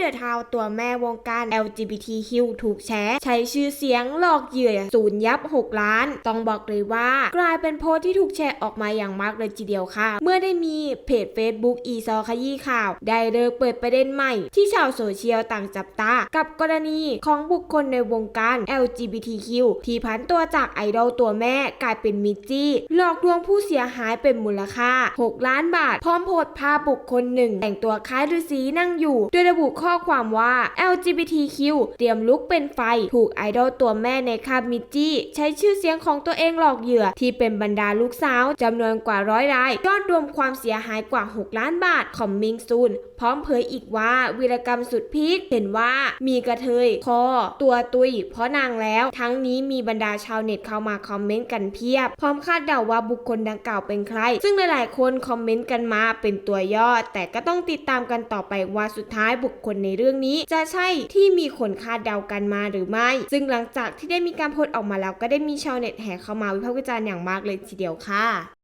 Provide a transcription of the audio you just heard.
เดอะทาวตัวแม่วงการ LGBTQ ถูกแชร์ใช้ชื่อเสียงหลอกเหยื่อศูนย์ยับ 6 ล้าน ต้องบอกเลยว่า กลายเป็นโพสต์ที่ถูกแชร์ออกมาอย่างมากเลยทีเดียวค่ะ เมื่อได้มีเพจ Facebook อีซอขยี้ข่าว ได้เลิกเปิดประเด็นใหม่ ที่ชาวโซเชียลต่างจับตา กับกรณีของบุคคลในวงการ LGBTQ ที่พันตัวจากไอดอลตัวแม่กลายเป็นมิจจี้หลอกลวงผู้เสียหายเป็นมูลค่า 6 ล้านบาท พร้อมโพสต์ภาพบุคคลหนึ่ง แต่งตัวคล้ายฤาษีนั่งอยู่ โดยระบุข้อข้อความว่า LGBTQ เตรียมลุกเป็นไฟ ถูกไอดอลตัวแม่ในคาบมิจจี้ ใช้ชื่อเสียงของตัวเองหลอกเหยื่อ ที่เป็นบรรดาลูกสาวจำนวนกว่าร้อยราย ยอดรวมความเสียหายกว่า 6 ล้านบาทคอมมิงซูน พร้อมเผยอีกว่าวีรกรรมสุดพีคเห็นว่ามีกระเทยคอตัวตุยเพราะนางแล้ว ทั้งนี้มีบรรดาชาวเน็ตเข้ามาคอมเมนต์กันเพียบ พร้อมคาดเดาว่าบุคคลดังกล่าวเป็นใคร ซึ่งหลายๆคนคอมเมนต์กันมาเป็นตัวยอดแต่ก็ต้องติดตามกันต่อไปว่าสุดท้ายบุคคลในเรื่องนี้ จะใช่ที่มีคนคาดเดากันมาหรือไม่ ซึ่งหลังจากที่ได้มีการโพสต์ออกมาแล้วก็ได้มีชาวเน็ตแห่เข้ามาวิพากษ์วิจารณ์อย่างมากเลยทีเดียวค่ะ